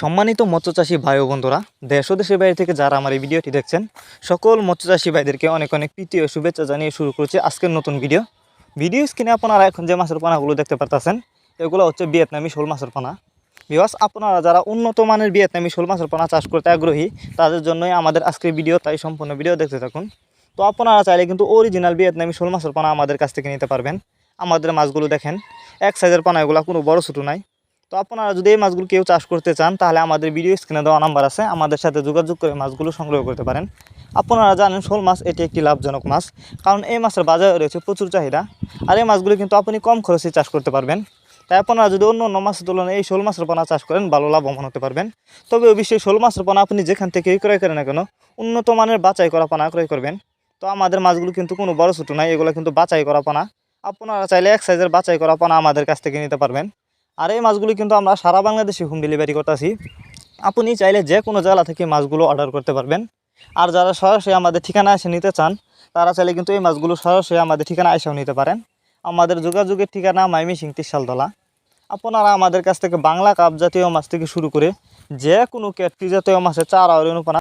সম্মানিত মৎস্যচাষী ভাই ও বন্ধুরা, দেশ ও দেশের বাইরে থেকে যারা আমার এই ভিডিওটি দেখছেন, সকল মৎস্যচাষী ভাইদেরকে অনেক অনেক প্রীতি ও শুভেচ্ছা জানিয়ে শুরু করছি আজকের নতুন ভিডিও। ভিডিও স্ক্রিনে আপনারা এখন যে মাছের পানাগুলো দেখতে পারতেছেন, এগুলো হচ্ছে ভিয়েতনামি শোল মাছের পানা। বিকজ আপনারা যারা উন্নত মানের ভিয়েতনামি শোল মাছের পানা চাষ করতে আগ্রহী, তাদের জন্যই আমাদের আজকের ভিডিও, তাই সম্পূর্ণ ভিডিও দেখতে থাকুন। তো আপনারা চাইলে কিন্তু অরিজিনাল ভিয়েতনামি শোল মাছের পানা আমাদের কাছ থেকে নিতে পারবেন। আমাদের মাছগুলো দেখেন, এক সাইজের পানা এগুলো কোনো বড় ছোটো নাই। তো আপনারা যদি এই মাছগুলো কেউ চাষ করতে চান, তাহলে আমাদের ভিডিও স্ক্রিনে দেওয়া নাম্বার আছে। আমাদের সাথে যোগাযোগ করে মাছগুলো সংগ্রহ করতে পারেন। আপনারা জানেন, শোল মাছ এটি একটি লাভজনক মাছ, কারণ এই মাছের বাজারে রয়েছে প্রচুর চাহিদা। আর এই মাছগুলো কিন্তু আপনি কম খরচে চাষ করতে পারবেন। তাই আপনারা যদি অন্য অন্য মাছের তুলনায় এই শোল মাছের পোনা চাষ করেন, ভালো লাভবান হতে পারবেন। তবে অবশ্যই শোল মাছের পোনা আপনি যেখান থেকে ক্রয় করেন না কেন, উন্নত মানের বাছাই করা পোনা ক্রয় করবেন। তো আমাদের মাছগুলো কিন্তু কোনো বড় ছোটো নয় এগুলো কিন্তু বাছাই করা পোনা। আপনারা চাইলে এক সাইজের বাছাই করা পোনা আমাদের কাছ থেকে নিতে পারবেন। আর এই মাছগুলি কিন্তু আমরা সারা বাংলাদেশে হোম ডেলিভারি করতেছি। আপনি চাইলে যে কোনো জেলা থেকে মাছগুলো অর্ডার করতে পারবেন। আর যারা সরাসরি আমাদের ঠিকানা এসে নিতে চান, তারা চাইলে কিন্তু এই মাছগুলো সরাসরি আমাদের ঠিকানা এসেও নিতে পারেন। আমাদের যোগাযোগের ঠিকানা মাইমি সিংতি শালদলা আপনারা আমাদের কাছ থেকে বাংলা কাপ জাতীয় মাছ থেকে শুরু করে যে কোনো ক্যাটফি জাতীয় মাছের চারা অনুপানা